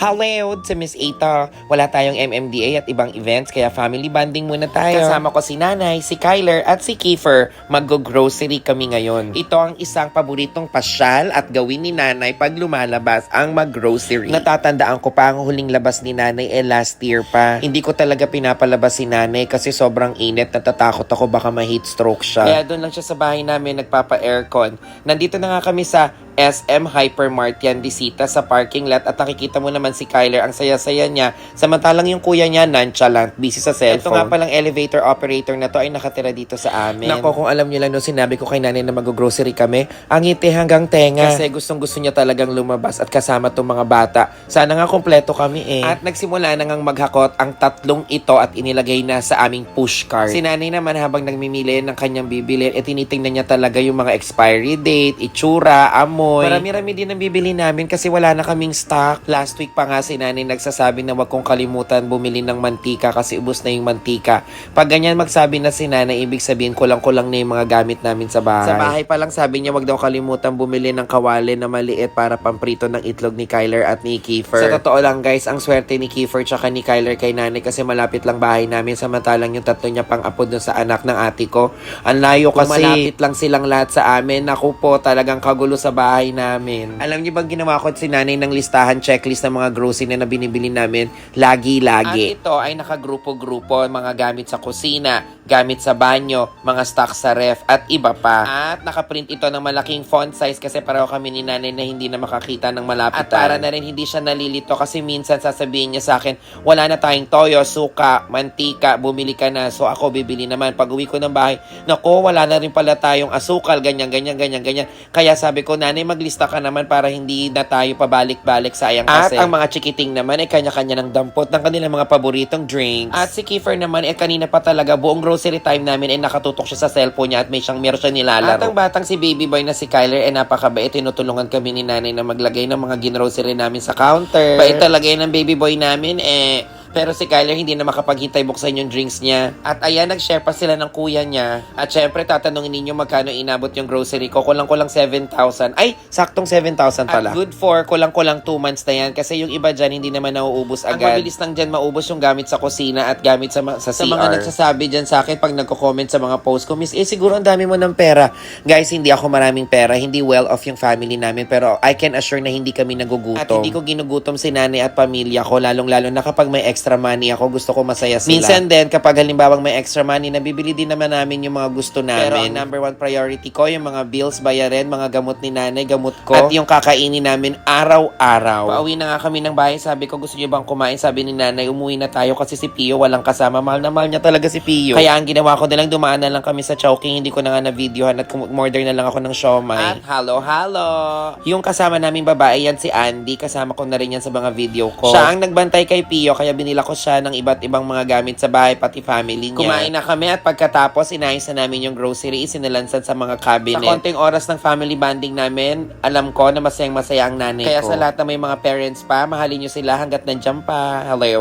Hello to Miss Ita. Wala tayong MMDA at ibang events kaya family bonding muna tayo. Kasama ko si Nanay, si Kyler at si Kiefer. Mag-grocery kami ngayon. Ito ang isang paboritong pasyal at gawin ni Nanay pag lumalabas ang mag-grocery. Natatandaan ko pa ang huling labas ni Nanay eh last year pa. Hindi ko talaga pinapalabas si Nanay kasi sobrang init. Natatakot ako baka ma-heat stroke siya. Kaya doon lang siya sa bahay namin nagpapa-aircon. Nandito na nga kami sa SM Hypermart yan, Disita sa parking lot at nakikita mo naman si Kyler, ang saya-saya niya. Samantalang yung kuya niya, nonchalant, busy sa cellphone. Ito nga palang elevator operator na to ay nakatira dito sa amin. Nako, kung alam niyo lang nung sinabi ko kay nanay na mag-grocery kami, ang ngiti hanggang tenga. Kasi gustong gusto niya talagang lumabas at kasama tong mga bata. Sana nga kompleto kami eh. At nagsimula na ngang maghakot ang tatlong ito at inilagay na sa aming push cart. Si nanay naman habang nagmimili ng kanyang bibili, eh tinitingnan niya talaga yung mga expiry date, itsura, amoy. Marami-rami din ang bibili namin kasi wala na kaming stock. Last week pa nga si nanay nagsasabi na wag kong kalimutan bumili ng mantika kasi ubos na yung mantika. Pag ganyan magsabi na si nanay, ibig sabihin kulang-kulang na yung mga gamit namin sa bahay. Sa bahay pa lang sabi niya wag daw kalimutan bumili ng kawali na maliit para pamprito ng itlog ni Kyler at ni Kiefer. Sa totoo lang guys, ang swerte ni Kiefer tsaka ni Kyler kay nanay kasi malapit lang bahay namin samantalang yung tatlo niya pang apo dun sa anak ng ate ko. Ang layo kasi. malapit lang silang lahat sa amin. Naku po, talagang kagulo sa bahay namin. Alam niyo bang ginawa ko si nanay ng listahan, checklist ng mga grocery na binibili namin lagi-lagi. At ito ay nakagrupo-grupo, mga gamit sa kusina, gamit sa banyo, mga stock sa ref, at iba pa. At nakaprint ito ng malaking font size kasi pareho kami ni nanay na hindi na makakita ng malapitan. At para na rin hindi siya nalilito kasi minsan sasabihin niya sa akin, wala na tayong toyo, suka, mantika, bumili ka na. So ako bibili naman. Pag uwi ko ng bahay, nako, wala na rin pala tayong asukal, ganyan, ganyan, ganyan, ganyan. Kaya sabi ko, nanay, maglista ka naman para hindi na tayo pabalik-balik sayang kasi. At ang mga chikiting naman ay kanya-kanya ng dampot ng kanilang mga paboritong drinks. At si Kiefer naman ay kanina pa talaga buong grocery time namin ay nakatutok siya sa cellphone niya at may siyang meron siya nilalaro. At ang batang si baby boy na si Kyler ay napakabait. Tinutulungan kami ni nanay na maglagay ng mga ginrocery namin sa counter. Bait talaga yun ng baby boy namin eh. Pero si Kyler hindi na makapaghintay buksan yung drinks niya. At ayan, nag-share pa sila ng kuya niya. At syempre, tatanungin ninyo magkano inabot yung grocery ko. Kulang-kulang 7,000. Ay, saktong 7,000 pala. At good for kulang-kulang 2 months na yan. Kasi yung iba dyan, hindi naman nauubos agad. Ang mabilis lang dyan maubos yung gamit sa kusina at gamit sa, ma- sa, sa mga nagsasabi dyan sa akin pag nagko-comment sa mga post ko, Miss, eh siguro ang dami mo ng pera. Guys, hindi ako maraming pera. Hindi well off yung family namin. Pero I can assure na hindi kami nagugutom. At hindi ko ginugutom si nanay at pamilya ko. Lalong-lalo na kapag may extra money ako, gusto ko masaya sila. Minsan din, kapag halimbawang may extra money, nabibili din naman namin yung mga gusto namin. Pero ang number one priority ko, yung mga bills, bayarin, mga gamot ni nanay, gamot ko. At yung kakainin namin araw-araw. Pauwi na nga kami ng bahay, sabi ko, gusto niyo bang kumain? Sabi ni nanay, umuwi na tayo kasi si Pio walang kasama. Mahal na mahal niya talaga si Pio. Kaya ang ginawa ko na lang, dumaan na lang kami sa Chowking, hindi ko na nga na-videohan at kumorder na lang ako ng siomay. At hello, hello! Yung kasama naming babae, yan si Andy. Kasama ko na rin yan sa mga video ko. Siya ang nagbantay kay Pio, kaya binila ko siya ng iba't ibang mga gamit sa bahay, pati family niya. Kumain na kami at pagkatapos, inayos na namin yung grocery, isinilansan sa mga cabinet. Sa konting oras ng family bonding namin, alam ko na masayang masaya ang nanay Kaya ko. Kaya sa lahat na may mga parents pa, mahalin nyo sila hanggat nandiyan pa. Hello.